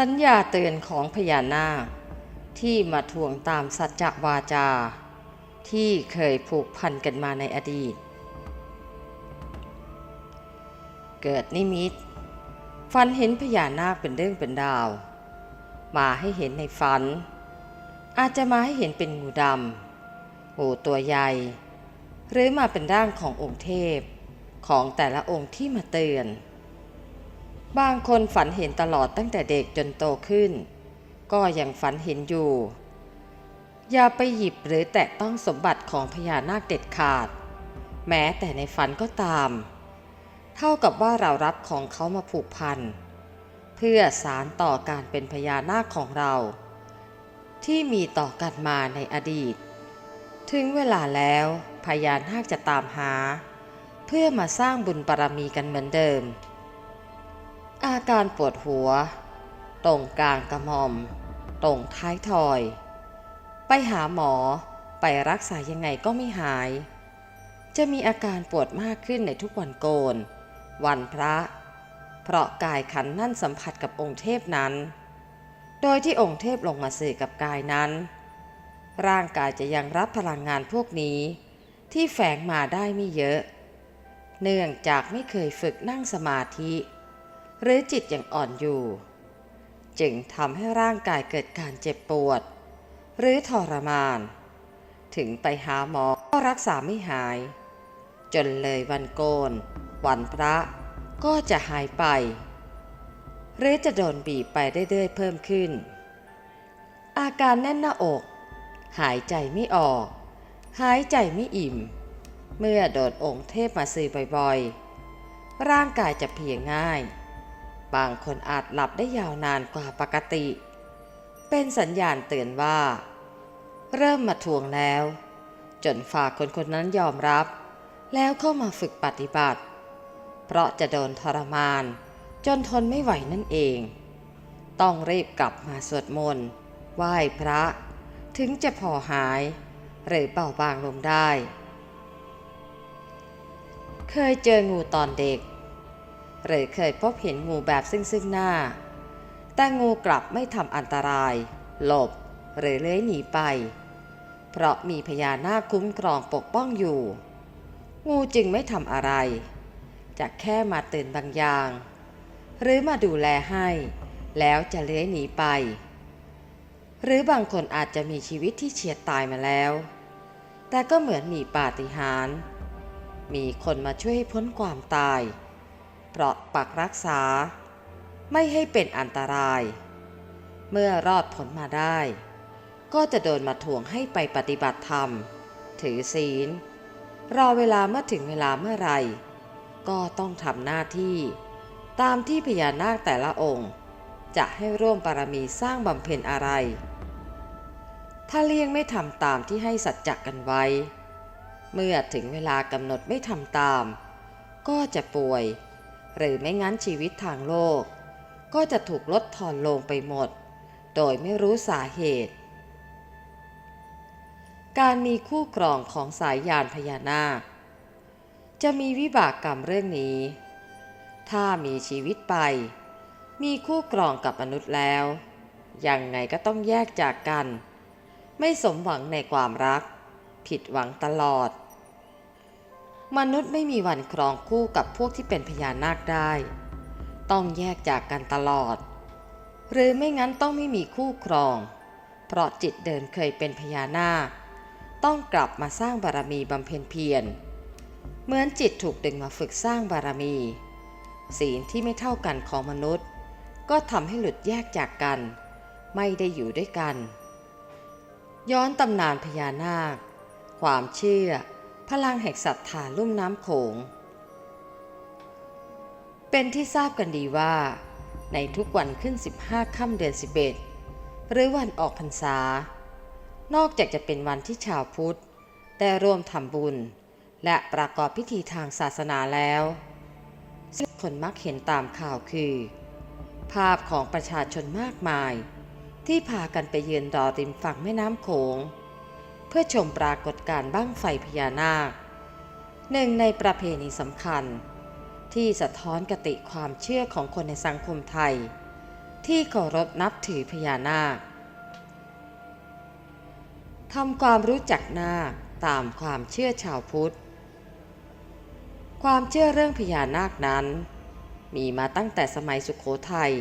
สัญญาเตือนของพญานาค ที่มาทวงตามสัจจวาจา ที่เคยผูกพันกันมาในอดีต เกิดนิมิต ฝันเห็นพญานาคเป็นเรื่องเป็นดาว มาให้เห็นในฝัน อาจจะมาให้เห็นเป็นงูดำงูตัวใหญ่ หรือมาเป็นร่างขององค์เทพของแต่ละองค์ที่มาเตือน บางคนฝันเห็นตลอดตั้งแต่เด็กจนโตขึ้น ก็ยังฝันเห็นอยู่ อย่าไปหยิบหรือแตะต้องสมบัติของพญานาคเด็ดขาด แม้แต่ในฝันก็ตาม เท่ากับว่าเรารับของเขามาผูกพัน เพื่อสารต่อการเป็นพญานาคของเรา ที่มีต่อกันมาในอดีต ถึงเวลาแล้วพญานาคจะตามหา เพื่อมาสร้างบุญบารมีกันเหมือนเดิม อาการปวดหัว ตรงกลางกระหม่อม ตรงท้ายทอย ไปหาหมอไปรักษายังไงก็ไม่หาย จะมีอาการปวดมากขึ้นในทุกวันโกน วันพระ เพราะกายขันนั่นสัมผัสกับองค์เทพนั้น โดยที่องค์เทพลงมาสื่อกับกายนั้น ร่างกายจะยังรับพลังงานพวกนี้ ที่แฝงมาได้ไม่เยอะ เนื่องจากไม่เคยฝึกนั่งสมาธิ หรือจิตยังอ่อนอยู่ จึงทำให้ร่างกายเกิดการเจ็บปวด หรือทรมาน ถึงไปหาหมอก็รักษาไม่หาย จนเลยวันโกน วันพระก็จะหายไป หรือจะโดนบีบไปเรื่อยๆเพิ่มขึ้น อาการแน่นหน้าอก หายใจไม่ออก หายใจไม่อิ่ม เมื่อโดนองค์เทพมาสื่อบ่อยๆ ร่างกายจะเพียงง่าย บางคนอาจหลับได้ยาวนานกว่าปกติ เป็นสัญญาณเตือนว่า เริ่มมาทวงแล้ว จนฝากคนคนนั้นยอมรับ แล้วเข้ามาฝึกปฏิบัติ เพราะจะโดนทรมาน จนทนไม่ไหวนั่นเอง ต้องรีบกลับมาสวดมนต์ไหว้พระ ถึงจะพอหาย หรือเบาบางลงได้ เคยเจองูตอนเด็ก หรือเคยพบเห็นงูแบบซึ่งซึ่งหน้า แต่งูกลับไม่ทำอันตราย หลบ หรือเลื้อยหนีไป เพราะมีพญานาคคุ้มครองปกป้องอยู่ งูจึงไม่ทำอะไร จะแค่มาตือนบางอย่าง หรือมาดูแลให้ แล้วจะเลื้อยหนีไป หรือบางคนอาจจะมีชีวิตที่เฉียดตายมาแล้ว แต่ก็เหมือนมีปาฏิหาริย์มีคนมาช่วยให้พ้นความตาย เพราะปักรักษา ไม่ให้เป็นอันตราย เมื่อรอดผลมาได้ ก็จะโดนมาทวงให้ไปปฏิบัติธรรม ถือศีล รอเวลาเมื่อถึงเวลาเมื่อไหรก็ต้องทำหน้าที่ ตามที่พญานาคแต่ละองค์ จะให้ร่วมบารมีสร้างบำเพ็ญอะไร ถ้าเลี่ยงไม่ทำตามที่ให้สัจจะกันไว้ เมื่อถึงเวลากำหนดไม่ทำตาม ก็จะป่วย หรือไม่งั้นชีวิตทางโลก ก็จะถูกลดทอนลงไปหมด โดยไม่รู้สาเหตุ การมีคู่ครองของสายยานพญานาค จะมีวิบากกรรมเรื่องนี้ ถ้ามีชีวิตไป มีคู่ครองกับมนุษย์แล้ว ยังไงก็ต้องแยกจากกัน ไม่สมหวังในความรัก ผิดหวังตลอด มนุษย์ไม่มีวันครองคู่กับพวกที่เป็นพญานาคได้ ต้องแยกจากกันตลอด หรือไม่งั้นต้องไม่มีคู่ครอง เพราะจิตเดินเคยเป็นพญานาค ต้องกลับมาสร้างบารมีบำเพ็ญเพียร เหมือนจิตถูกดึงมาฝึกสร้างบารมี ศีลที่ไม่เท่ากันของมนุษย์ ก็ทำให้หลุดแยกจากกัน ไม่ได้อยู่ด้วยกัน ย้อนตำนานพญานาค ความเชื่อ พลังแห่งศรัทธาลุ่มน้ำโขง เป็นที่ทราบกันดีว่า ในทุกวันขึ้น 15 ค่ำเดือน 11 หรือวันออกพรรษา นอกจากจะเป็นวันที่ชาวพุทธ ได้ร่วมทำบุญ และประกอบพิธีทางศาสนาแล้วซึ่งคนมักเห็นตามข่าวคือ ภาพของประชาชนมากมาย ที่พากันไปยืนรอริมฝั่งแม่น้ำโขง เพื่อชมปรากฏการณ์บ้างไฟพญานาค หนึ่งในประเพณีสำคัญ ที่สะท้อนกติความเชื่อของคนในสังคมไทย ที่เคารพนับถือพญานาคทำความรู้จักนาคตามความเชื่อชาวพุทธ ความเชื่อเรื่องพญานาคนั้น มีมาตั้งแต่สมัยสุขโขทัย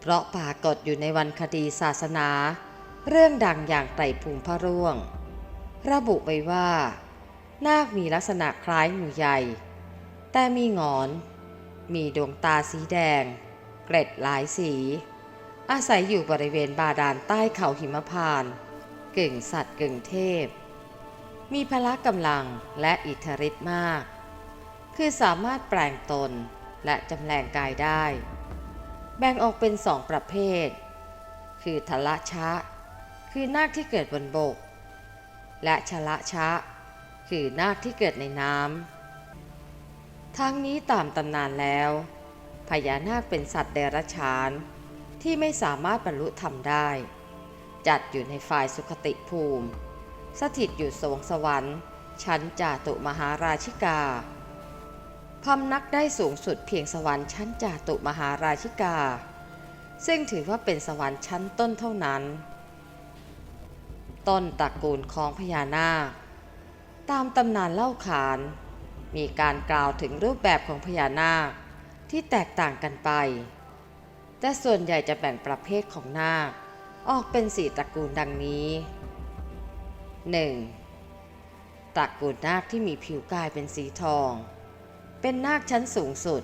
เพราะปรากฏอยู่ในวันคดีศาสนา เรื่องดังอย่างไตรภูมิพระร่วง ระบุไว้ว่า นาคมีลักษณะคล้ายงูใหญ่ แต่มีงอน มีดวงตาสีแดง เกล็ดหลายสี อาศัยอยู่บริเวณบาดาลใต้เขาหิมพานกึ่งสัตว์กึ่งเทพ มีพละกำลังและอิทธิฤทธิ์มาก คือสามารถแปลงตนและจำแรงกายได้ แบ่งออกเป็นสองประเภท คือทละชะ คือนาคที่เกิดบนบก และชละชะ คือนาคที่เกิดในน้ำทั้งนี้ตามตำนานแล้ว พญานาคเป็นสัตว์เดรัจฉานที่ไม่สามารถบรรลุธรรมได้ จัดอยู่ในฝ่ายสุขติภูมิ สถิตอยู่สวงสวรรค์ ชั้นจาตุมหาราชิกาพำนักได้สูงสุดเพียงสวรรค์ชั้นจาตุมหาราชิกา ซึ่งถือว่าเป็นสวรรค์ชั้นต้นเท่านั้น ต้นตระกูลของพญานาค ตามตำนานเล่าขาน มีการกล่าวถึงรูปแบบของพญานาคที่แตกต่างกันไป แต่ส่วนใหญ่จะแบ่งประเภทของนาค ออกเป็นสี่ตระกูลดังนี้ 1. ตระกูลนาคที่มีผิวกายเป็นสีทอง เป็นนาคชั้นสูงสุด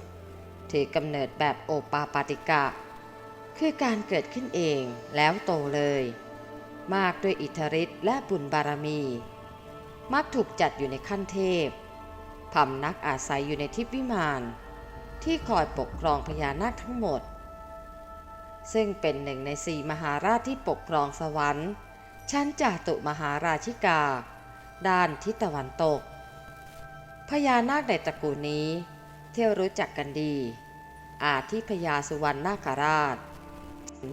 ถือกำเนิดแบบโอปาปาติกะ คือการเกิดขึ้นเองแล้วโตเลย มากด้วยอิทธิฤทธิ์และบุญบารมี มักถูกจัดอยู่ในขั้นเทพพำนักอาศัยอยู่ในทิพวิมาน ที่คอยปกครองพญานาคทั้งหมด ซึ่งเป็นหนึ่งในสี่มหาราชที่ปกครองสวรรค์ ชั้นจาตุมหาราชิกา ด้านทิศตะวันตก พญานาคในตระกูลนี้เที่ยวรู้จักกันดี อาทิพญาสุวรรณนาคราช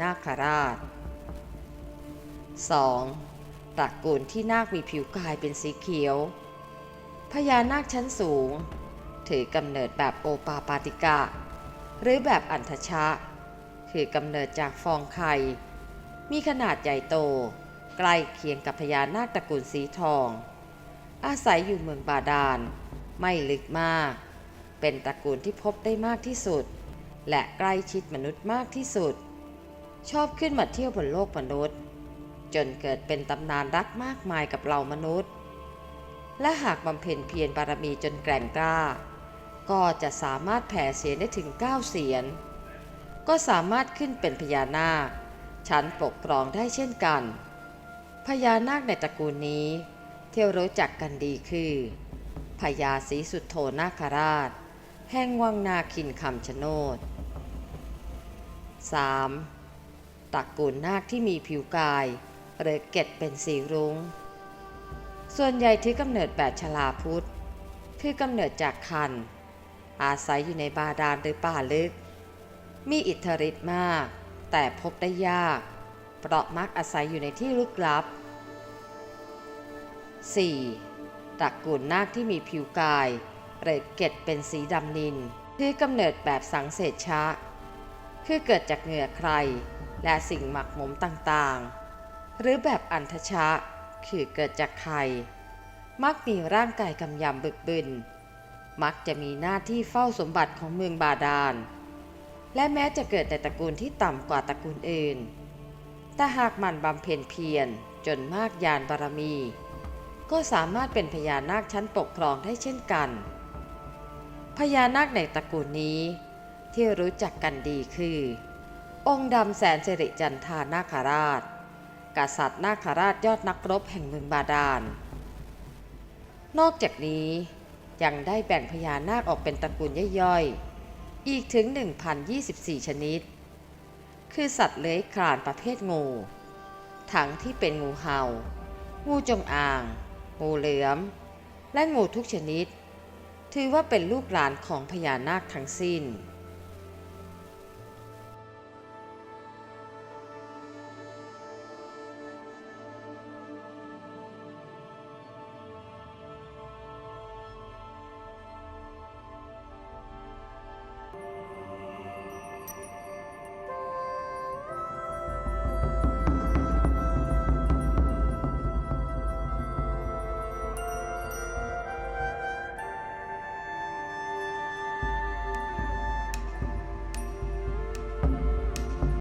นาคราช 2. ตระกูลที่นาคมีผิวกายเป็นสีเขียว พญานาคชั้นสูง ถือกำเนิดแบบโอปาปาติกะ หรือแบบอันทชะ คือกำเนิดจากฟองไข่ มีขนาดใหญ่โต ใกล้เคียงกับพญานาคตระกูลสีทอง อาศัยอยู่เมืองบาดาล ไม่ลึกมาก เป็นตระกูลที่พบได้มากที่สุด และใกล้ชิดมนุษย์มากที่สุด ชอบขึ้นมาเที่ยวบนโลกมนุษย์ จนเกิดเป็นตำนานรักมากมายกับเหล่ามนุษย์ และหากบำเพ็ญเพียรบารมีจนแกร่งกล้า ก็จะสามารถแผ่เสียงได้ถึง9เสียน ก็สามารถขึ้นเป็นพญานาค ชั้นปกครองได้เช่นกัน พญานาคในตระกูลนี้ที่รู้จักกันดีคือพญาศรีสุดโธนาคราช แห่งวังนาคินคำชโนด 3. ตระกูลนาคที่มีผิวกาย หรือเกล็ดเป็นสีรุง้ง ส่วนใหญ่ถือกำเนิดแบบชลาพุทธ คือกำเนิดจากคัน อาศัยอยู่ในบาดาลหรือป่าลึก มีอิทธิฤทธิ์มาก แต่พบได้ยาก เพราะมักอาศัยอยู่ในที่ลึกลับ 4. ตระกูลนาคที่มีผิวกายหรือเกล็ดเป็นสีดำนิน คือกำเนิดแบบสังเสชชะ คือเกิดจากเหงื่อใคร และสิ่งหมักหมมต่างๆ หรือแบบอันทชะ คือเกิดจากไข่ มักมีร่างกายกำยำบึกบึน มักจะมีหน้าที่เฝ้าสมบัติของเมืองบาดาล และแม้จะเกิดในตระกูลที่ต่ำกว่าตระกูลอื่น แต่หากมันบำเพ็ญเพียรจนมากยานบารมี ก็สามารถเป็นพญานาคชั้นปกครองได้เช่นกัน พญานาคในตระกูลนี้ ที่รู้จักกันดีคือ องค์ดำแสนสิริจันทานาคราช กษัตริย์นาคราชยอดนักรบแห่งเมืองบาดาล นอกจากนี้ยังได้แบ่งพญานาคออกเป็นตระกูลย่อยๆ อีกถึง 1,024 ชนิด คือสัตว์เลื้อยคลานประเภทงู ทั้งที่เป็นงูเห่า งูจงอาง งูเหลือม และงูทุกชนิด ถือว่าเป็นลูกหลานของพญานาคทั้งสิ้น